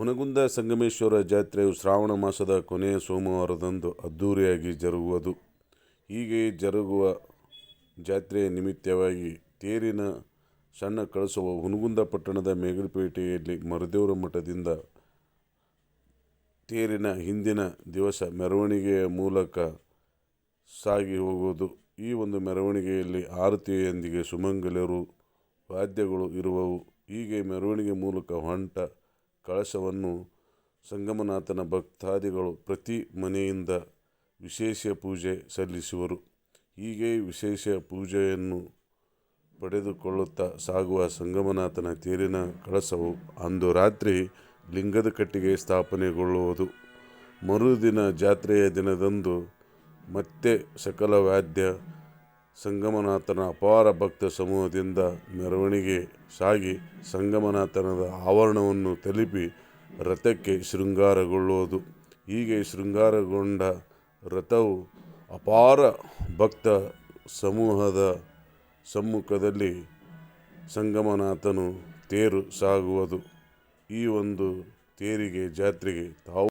ಹುನಗುಂದ ಸಂಗಮೇಶ್ವರ ಜಾತ್ರೆಯು ಶ್ರಾವಣ ಮಾಸದ ಕೊನೆಯ ಸೋಮವಾರದಂದು ಅದ್ಧೂರಿಯಾಗಿ ಜರುಗುವುದು. ಹೀಗೆ ಜರುಗುವ ಜಾತ್ರೆಯ ನಿಮಿತ್ತವಾಗಿ ತೇರಿನ ಸಣ್ಣ ಕಳಸುವ ಹುನಗುಂದ ಪಟ್ಟಣದ ಮೇಗಲ್ಪೇಟೆಯಲ್ಲಿ ಮರದೇವರ ಮಠದಿಂದ ತೇರಿನ ಹಿಂದಿನ ದಿವಸ ಮೆರವಣಿಗೆಯ ಮೂಲಕ ಸಾಗಿ ಹೋಗುವುದು. ಈ ಒಂದು ಮೆರವಣಿಗೆಯಲ್ಲಿ ಆರತಿಯೊಂದಿಗೆ ಸುಮಂಗಲರು ವಾದ್ಯಗಳು ಇರುವವು. ಹೀಗೆ ಮೆರವಣಿಗೆ ಮೂಲಕ ಹೊಂಟ ಕಳಶವನ್ನು ಸಂಗಮನಾಥನ ಭಕ್ತಾದಿಗಳು ಪ್ರತಿ ಮನೆಯಿಂದ ವಿಶೇಷ ಪೂಜೆ ಸಲ್ಲಿಸುವರು. ಹೀಗೆ ವಿಶೇಷ ಪೂಜೆಯನ್ನು ಪಡೆದುಕೊಳ್ಳುತ್ತಾ ಸಾಗುವ ಸಂಗಮನಾಥನ ತೇರಿನ ಕಳಸವು ಅಂದು ರಾತ್ರಿ ಲಿಂಗದ ಕಟ್ಟಿಗೆ ಸ್ಥಾಪನೆಗೊಳ್ಳುವುದು. ಮರುದಿನ ಜಾತ್ರೆಯ ದಿನದಂದು ಮತ್ತೆ ಸಕಲ ವಾದ್ಯ ಸಂಗಮನಾಥನ ಅಪಾರ ಭಕ್ತ ಸಮೂಹದಿಂದ ಮೆರವಣಿಗೆ ಸಾಗಿ ಸಂಗಮನಾಥನದ ಆವರಣವನ್ನು ತಲುಪಿ ರಥಕ್ಕೆ ಶೃಂಗಾರಗೊಳ್ಳುವುದು. ಹೀಗೆ ಶೃಂಗಾರಗೊಂಡ ರಥವು ಅಪಾರ ಭಕ್ತ ಸಮೂಹದ ಸಮ್ಮುಖದಲ್ಲಿ ಸಂಗಮನಾಥನು ತೇರು ಸಾಗುವುದು. ಈ ಒಂದು ತೇರಿಗೆ ಜಾತ್ರೆಗೆ ತಾವು